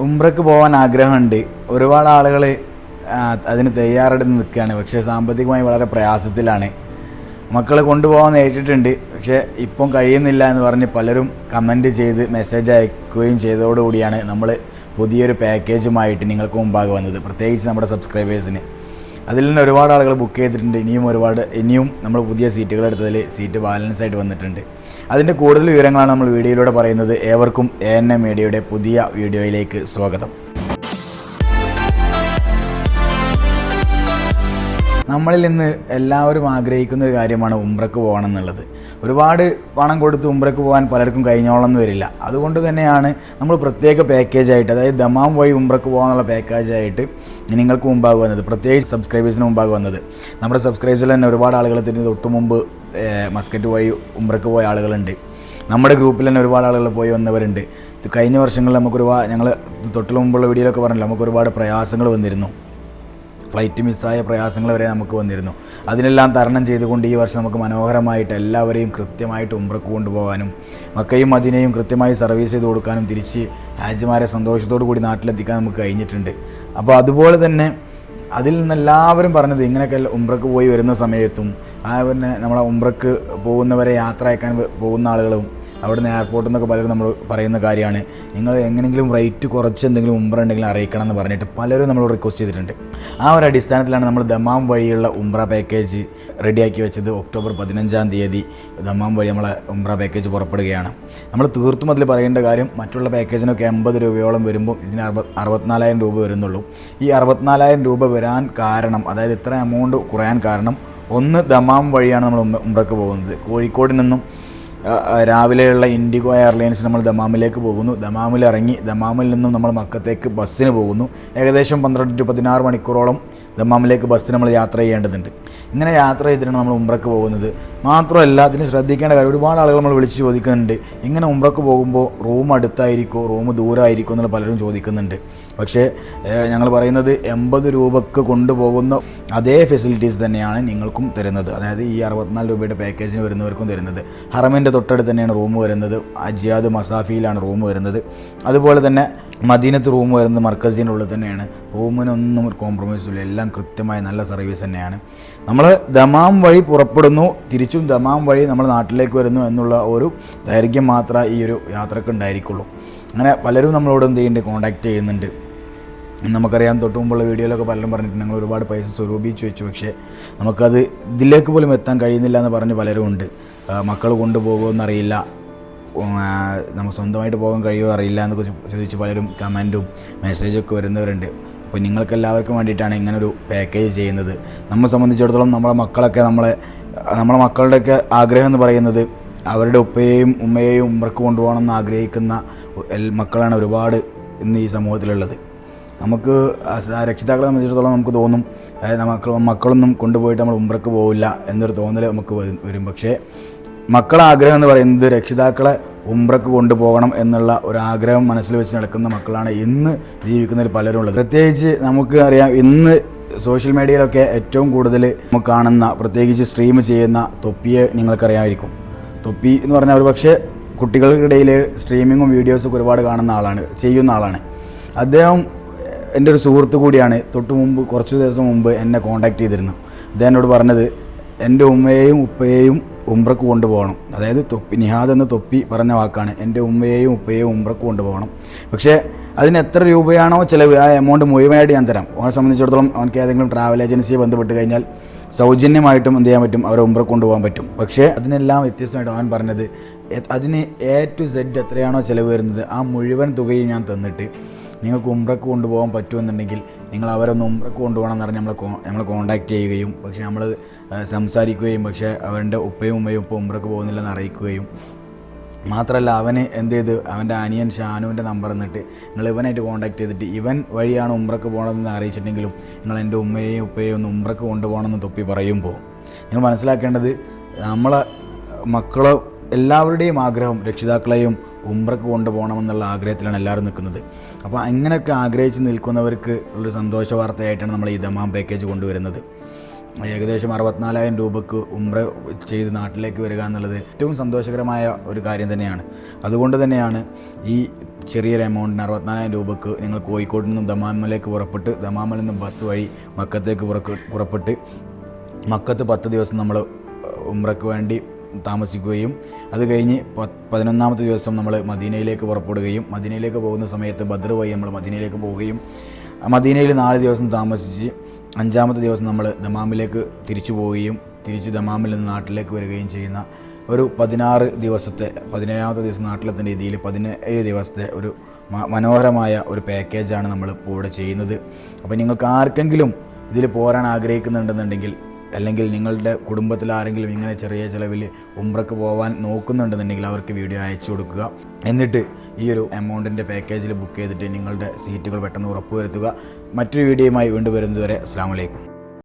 ഉംറക്ക് പോകാൻ ആഗ്രഹമുണ്ട്. ഒരുപാട് ആളുകൾ അതിന് തയ്യാറെടുത്ത് നിൽക്കുകയാണ്. പക്ഷേ സാമ്പത്തികമായി വളരെ പ്രയാസത്തിലാണ്. മക്കളെ കൊണ്ടുപോകാൻ ഏറ്റിട്ടുണ്ട്. പക്ഷേ ഇപ്പം കഴിയുന്നില്ല എന്ന് പറഞ്ഞ് പലരും കമന്റ് ചെയ്ത് മെസ്സേജ് അയക്കുകയും ചെയ്തതോടുകൂടിയാണ് നമ്മൾ പുതിയൊരു പാക്കേജുമായിട്ട് നിങ്ങൾക്ക് മുമ്പാകെ വന്നത്. പ്രത്യേകിച്ച് നമ്മുടെ സബ്സ്ക്രൈബേഴ്സിന്. അതിൽ നിന്ന് ഒരുപാട് ആളുകൾ ബുക്ക് ചെയ്തിട്ടുണ്ട്. ഇനിയും ഒരുപാട് ഇനിയും നമ്മൾ പുതിയ സീറ്റുകൾ എടുത്തതിൽ സീറ്റ് ബാലൻസ് ആയിട്ട് വന്നിട്ടുണ്ട്. അതിന്റെ കൂടുതൽ വിവരങ്ങളാണ് നമ്മൾ വീഡിയോയിലൂടെ പറയുന്നത്. ഏവർക്കും എ എൻ എം മീഡിയയുടെ പുതിയ വീഡിയോയിലേക്ക് സ്വാഗതം. നമ്മളിൽ നിന്ന് എല്ലാവരും ആഗ്രഹിക്കുന്ന ഒരു കാര്യമാണ് ഉംറക്ക് പോകണം എന്നുള്ളത്. ഒരുപാട് പണം കൊടുത്ത് ഉംബ്രക്ക് പോകാൻ പലർക്കും കഴിഞ്ഞോളം വരില്ല. അതുകൊണ്ട് തന്നെയാണ് നമ്മൾ പ്രത്യേക പാക്കേജായിട്ട് അതായത് ദമാം വഴി ഉംബ്രക്ക് പോകാനുള്ള പാക്കേജായിട്ട് നിങ്ങൾക്ക് മുമ്പാകെ വന്നത് പ്രത്യേകിച്ച് സബ്സ്ക്രൈബേഴ്സിന് മുമ്പാകെ വന്നത്. നമ്മുടെ സബ്സ്ക്രൈബേഴ്സിൽ തന്നെ ഒരുപാട് ആളുകൾ തിരിഞ്ഞ് തൊട്ട് മുമ്പ് മസ്കറ്റ് വഴി ഉംബ്രക്ക് പോയ ആളുകളുണ്ട്. നമ്മുടെ ഗ്രൂപ്പിൽ തന്നെ ഒരുപാട് ആളുകൾ പോയി വന്നവരുണ്ട്. കഴിഞ്ഞ വർഷങ്ങളിൽ നമുക്ക് ഒരുപാട് ഞങ്ങൾ തൊട്ടിൽ മുമ്പുള്ള വീഡിയോയിലൊക്കെ പറഞ്ഞില്ല നമുക്ക് ഒരുപാട് പ്രയാസങ്ങൾ വന്നിരുന്നു. ഫ്ലൈറ്റ് മിസ്സായ പ്രയാസങ്ങൾ വരെ നമുക്ക് വന്നിരുന്നു. അതിനെല്ലാം തരണം ചെയ്തുകൊണ്ട് ഈ വർഷം നമുക്ക് മനോഹരമായിട്ട് എല്ലാവരെയും കൃത്യമായിട്ട് ഉംറക്ക് കൊണ്ടുപോകാനും മക്കയും മദീനയും കൃത്യമായി സർവീസ് ചെയ്ത് കൊടുക്കാനും തിരിച്ച് ഹാജിമാരെ സന്തോഷത്തോടു കൂടി നാട്ടിലെത്തിക്കാൻ നമുക്ക് കഴിഞ്ഞിട്ടുണ്ട്. അപ്പോൾ അതുപോലെ തന്നെ അതിൽ നിന്ന് എല്ലാവരും പറഞ്ഞത് ഇങ്ങനെയൊക്കെ ഉംറക്ക് പോയി വരുന്ന സമയത്തും ആ പിന്നെ നമ്മളെ ഉംറക്ക് പോകുന്നവരെ യാത്ര അയക്കാൻ പോകുന്ന ആളുകളും അവിടുന്ന് എയർപോർട്ടിൽ നിന്നൊക്കെ പലരും നമ്മൾ പറയുന്ന കാര്യമാണ്. നിങ്ങൾ എങ്ങനെങ്കിലും റേറ്റ് കുറച്ച് എന്തെങ്കിലും ഉംറ ഉണ്ടെങ്കിലും അറിയിക്കണം എന്ന് പറഞ്ഞിട്ട് പലരും നമ്മൾ റിക്വസ്റ്റ് ചെയ്തിട്ടുണ്ട്. ആ ഒരു അടിസ്ഥാനത്തിലാണ് നമ്മൾ ദമാം വഴിയുള്ള ഉംറ പാക്കേജ് റെഡിയാക്കി വെച്ചത് ഒക്ടോബർ പതിനഞ്ചാം തീയതി. ദമാം വഴി നമ്മളെ ഉംറ പാക്കേജ് പുറപ്പെടുകയാണ്. നമ്മൾ തീർത്തും അതിൽ പറയേണ്ട കാര്യം മറ്റുള്ള പാക്കേജിനൊക്കെ എൺപത് രൂപയോളം വരുമ്പോൾ ഇതിന് അറുപത് അറുപത്തിനാലായിരം രൂപ വരുന്നുള്ളൂ. ഈ അറുപത്തിനാലായിരം രൂപ വരാൻ കാരണം അതായത് ഇത്ര എമൗണ്ട് കുറയാൻ കാരണം ഒന്ന് ദമാം വഴിയാണ് നമ്മൾ ഉംറ- ഉംറക്ക് പോകുന്നത്. കോഴിക്കോട് നിന്നും രാവിലെയുള്ള ഇൻഡിഗോ എയർലൈൻസ് നമ്മൾ ദമാമിലേക്ക് പോകുന്നു. ദമാമിൽ ഇറങ്ങി ദമാമിൽ നിന്നും നമ്മൾ മക്കത്തേക്ക് ബസ്സിന് പോകുന്നു. ഏകദേശം പന്ത്രണ്ട് ടു പതിനാറ് മണിക്കൂറോളം ദമാമിലേക്ക് ബസ്സിന് നമ്മൾ യാത്ര ചെയ്യേണ്ടതുണ്ട്. ഇങ്ങനെ യാത്ര ചെയ്തിട്ടാണ് നമ്മൾ ഉംറക്ക് പോകുന്നത്. മാത്രമല്ല അതിന് ശ്രദ്ധിക്കേണ്ട കാര്യം ഒരുപാട് ആളുകൾ നമ്മൾ വിളിച്ച് ചോദിക്കുന്നുണ്ട്. ഇങ്ങനെ ഉംറക്ക് പോകുമ്പോൾ റൂം അടുത്തായിരിക്കോ റൂം ദൂരമായിരിക്കോ എന്നുള്ള പലരും ചോദിക്കുന്നുണ്ട്. പക്ഷേ ഞങ്ങൾ പറയുന്നത് എൺപത് രൂപക്ക് കൊണ്ടുപോകുന്ന അതേ ഫെസിലിറ്റീസ് തന്നെയാണ് നിങ്ങൾക്കും തരുന്നത്. അതായത് ഈ അറുപത്തിനാല് രൂപയുടെ പാക്കേജിന് വരുന്നവർക്കും തരുന്നത്. ഹറമിന്റെ തൊട്ടടുത്ത് തന്നെയാണ് റൂം വരുന്നത്. അജിയാദ് മസാഫിയിലാണ് റൂം വരുന്നത്. അതുപോലെ തന്നെ മദീനത്ത് റൂം വരുന്നത് മർക്കസിനുള്ളിൽ തന്നെയാണ്. റൂമിനൊന്നും ഒരു കോംപ്രമൈസും ഇല്ല. എല്ലാം കൃത്യമായ നല്ല സർവീസ് തന്നെയാണ്. നമ്മൾ ദമാം വഴി പുറപ്പെടുന്നു. തിരിച്ചും ദമാം വഴി നമ്മൾ നാട്ടിലേക്ക് വരുന്നു എന്നുള്ള ഒരു ദൈർഘ്യം മാത്രമേ ഈ ഒരു യാത്രയ്ക്ക് ഉണ്ടായിരിക്കുള്ളൂ. അങ്ങനെ പലരും നമ്മളോട് എന്ത് ചെയ്യുന്നുണ്ട്? കോൺടാക്റ്റ് ചെയ്യുന്നുണ്ട്. നമുക്കറിയാം തൊട്ട് മുമ്പുള്ള വീഡിയോയിലൊക്കെ പലരും പറഞ്ഞിട്ട് ഞങ്ങൾ ഒരുപാട് പൈസ സ്വരൂപിച്ച് വെച്ചു പക്ഷേ നമുക്കത് ഇതിലേക്ക് പോലും എത്താൻ കഴിയുന്നില്ല എന്ന് പറഞ്ഞ് പലരും ഉണ്ട്. മക്കൾ കൊണ്ടുപോകുമെന്നറിയില്ല നമുക്ക് സ്വന്തമായിട്ട് പോകാൻ കഴിയുമോ അറിയില്ല എന്നൊക്കെ ചോദിച്ച് പലരും കമന്റും മെസ്സേജൊക്കെ വരുന്നവരുണ്ട്. അപ്പോൾ നിങ്ങൾക്ക് എല്ലാവർക്കും വേണ്ടിയിട്ടാണ് ഇങ്ങനൊരു പാക്കേജ് ചെയ്യുന്നത്. നമ്മെ സംബന്ധിച്ചിടത്തോളം നമ്മളെ മക്കളൊക്കെ നമ്മളെ നമ്മളെ മക്കളുടെയൊക്കെ ആഗ്രഹം എന്ന് പറയുന്നത് അവരുടെ ഉപ്പയെയും ഉമ്മയെയും ഉമ്മർക്ക് കൊണ്ടുപോകണം എന്ന് ആഗ്രഹിക്കുന്ന മക്കളാണ് ഒരുപാട് ഇന്ന് ഈ സമൂഹത്തിലുള്ളത്. നമുക്ക് രക്ഷിതാക്കളെ സംബന്ധിച്ചിടത്തോളം നമുക്ക് തോന്നും അതായത് മക്കൾ മക്കളൊന്നും കൊണ്ടുപോയിട്ട് നമ്മൾ ഉമ്പ്രക്ക് പോവില്ല എന്നൊരു തോന്നൽ നമുക്ക് വരും- പക്ഷേ മക്കളെ ആഗ്രഹം എന്ന് പറയുന്നത് രക്ഷിതാക്കളെ ഉംറക്ക് കൊണ്ടുപോകണം എന്നുള്ള ഒരു ആഗ്രഹം മനസ്സിൽ വെച്ച് നടക്കുന്ന മക്കളാണ് ഇന്ന് ജീവിക്കുന്നതിൽ പലരും ഉള്ളത്. പ്രത്യേകിച്ച് നമുക്ക് അറിയാം ഇന്ന് സോഷ്യൽ മീഡിയയിലൊക്കെ ഏറ്റവും കൂടുതൽ നമുക്ക് കാണുന്ന പ്രത്യേകിച്ച് സ്ട്രീം ചെയ്യുന്ന തൊപ്പിയെ നിങ്ങൾക്കറിയാമായിരിക്കും. തൊപ്പി എന്ന് പറഞ്ഞാൽ ഒരു പക്ഷേ കുട്ടികൾക്കിടയിൽ സ്ട്രീമിങ്ങും വീഡിയോസൊക്കെ ഒരുപാട് കാണുന്ന ആളാണ് ചെയ്യുന്ന ആളാണ്. അദ്ദേഹം എന്റെ ഒരു സുഹൃത്ത് കൂടിയാണ് തൊട്ട് മുമ്പ് കുറച്ച് ദിവസം മുമ്പ് എന്നെ കോൺടാക്ട് ചെയ്തിരുന്നു. അദ്ദേഹം എന്നോട് പറഞ്ഞത് എന്റെ ഉമ്മയെയും ഉപ്പയെയും ഉംറക്ക് കൊണ്ടുപോകണം. അതായത് തൊപ്പി നിഹാദ് എന്ന തൊപ്പി പറഞ്ഞ വാക്കാണ്. എന്റെ ഉമ്മയെയും ഉപ്പയെയും ഉംറക്ക് കൊണ്ടുപോകണം. പക്ഷേ അതിന് എത്ര രൂപയാണോ ചിലവ് ആ എമൗണ്ട് മുഴുവനായിട്ട് ഞാൻ തരാം. അവനെ സംബന്ധിച്ചിടത്തോളം അവനക്ക് ഏതെങ്കിലും ട്രാവൽ ഏജൻസിയെ ബന്ധപ്പെട്ട് കഴിഞ്ഞാൽ സൗജന്യമായിട്ടും എന്ത് ചെയ്യാൻ പറ്റും? അവരെ ഉംറക്ക് കൊണ്ടുപോകാൻ പറ്റും. പക്ഷേ അതിനെല്ലാം വ്യത്യസ്തമായിട്ട് അവൻ പറഞ്ഞത് അതിന് എ ടു സെഡ് എത്രയാണോ ചിലവ് വരുന്നത് ആ മുഴുവൻ തുകയും ഞാൻ തന്നിട്ട് നിങ്ങൾക്ക് ഉംറക്ക് കൊണ്ടുപോകാൻ പറ്റുമെന്നുണ്ടെങ്കിൽ നിങ്ങൾ അവരൊന്ന് ഉംറക്ക് കൊണ്ടുപോകണം എന്ന് പറഞ്ഞ് നമ്മളെ നമ്മളെ കോൺടാക്റ്റ് ചെയ്യുകയും പക്ഷേ നമ്മൾ സംസാരിക്കുകയും പക്ഷേ അവരുടെ ഉപ്പയും ഉമ്മയും ഇപ്പോൾ ഉംറക്ക് പോകുന്നില്ലെന്ന് അറിയിക്കുകയും. മാത്രമല്ല അവന് എന്ത് ചെയ്ത് അവന്റെ അനിയൻ ഷാനുവിന്റെ നമ്പർ എന്നിട്ട് നിങ്ങൾ ഇവനായിട്ട് കോൺടാക്ട് ചെയ്തിട്ട് ഇവൻ വഴിയാണ് ഉംറക്ക് പോകണമെന്ന് അറിയിച്ചിട്ടെങ്കിലും നിങ്ങൾ എന്റെ ഉമ്മയെയും ഉപ്പയെയും ഒന്ന് ഉംറക്ക് കൊണ്ടുപോകണമെന്ന് തൊപ്പി പറയുമ്പോൾ നിങ്ങൾ മനസ്സിലാക്കേണ്ടത് നമ്മളെ മക്കളെ എല്ലാവരുടെയും ആഗ്രഹം രക്ഷിതാക്കളെയും ഉംറക്ക് കൊണ്ടുപോകണമെന്നുള്ള ആഗ്രഹത്തിലാണ് എല്ലാവരും നിൽക്കുന്നത്. അപ്പോൾ അങ്ങനെയൊക്കെ ആഗ്രഹിച്ച് നിൽക്കുന്നവർക്ക് ഉള്ളൊരു സന്തോഷ വാർത്തയായിട്ടാണ് നമ്മൾ ഈ ദമാം പാക്കേജ് കൊണ്ടുവരുന്നത്. ഏകദേശം അറുപത്തിനാലായിരം രൂപക്ക് ഉംറ ചെയ്ത് നാട്ടിലേക്ക് വരിക എന്നുള്ളത് ഏറ്റവും സന്തോഷകരമായ ഒരു കാര്യം തന്നെയാണ്. അതുകൊണ്ട് തന്നെയാണ് ഈ ചെറിയൊരു എമൗണ്ടിന് അറുപത്തിനാലായിരം രൂപക്ക് നിങ്ങൾ കോഴിക്കോട് നിന്നും ദമാമിലേക്ക് പുറപ്പെട്ട് ദമാമിൽ നിന്നും ബസ് വഴി മക്കത്തേക്ക് പുറപ്പെട്ട് മക്കത്ത് പത്ത് ദിവസം നമ്മൾ ഉംറയ്ക്ക് വേണ്ടി താമസിക്കുകയും അത് കഴിഞ്ഞ് പതിനൊന്നാമത്തെ ദിവസം നമ്മൾ മദീനയിലേക്ക് പുറപ്പെടുകയും മദീനയിലേക്ക് പോകുന്ന സമയത്ത് ബദർ വഴി നമ്മൾ മദീനയിലേക്ക് പോവുകയും മദീനയിൽ നാല് ദിവസം താമസിച്ച് അഞ്ചാമത്തെ ദിവസം നമ്മൾ ദമാമിലേക്ക് തിരിച്ചു പോവുകയും തിരിച്ച് ദമാമിൽ നിന്ന് നാട്ടിലേക്ക് വരികയും ചെയ്യുന്ന ഒരു പതിനാറ് ദിവസത്തെ പതിനേഴാമത്തെ ദിവസം നാട്ടിലെത്തുന്ന രീതിയിൽ പതിനേഴ് ദിവസത്തെ ഒരു മനോഹരമായ ഒരു പാക്കേജാണ് നമ്മൾ ഇപ്പോൾ ഇവിടെ ചെയ്യുന്നത്. അപ്പോൾ നിങ്ങൾക്ക് ആർക്കെങ്കിലും ഇതിൽ പോരാൻ ആഗ്രഹിക്കുന്നുണ്ടെന്നുണ്ടെങ്കിൽ അല്ലെങ്കിൽ നിങ്ങളുടെ കുടുംബത്തിൽ ആരെങ്കിലും ഇങ്ങനെ ചെറിയ ചിലവിൽ ഉംറക്ക് പോകാൻ നോക്കുന്നുണ്ടെന്നുണ്ടെങ്കിൽ അവർക്ക് വീഡിയോ അയച്ചു കൊടുക്കുക. എന്നിട്ട് ഈ ഒരു എമൗണ്ടിന്റെ പാക്കേജിൽ ബുക്ക് ചെയ്തിട്ട് നിങ്ങളുടെ സീറ്റുകൾ പെട്ടെന്ന് ഉറപ്പുവരുത്തുക. മറ്റൊരു വീഡിയോയുമായി വീണ്ടും വരുന്നതുവരെ അസ്സാം വലൈക്കും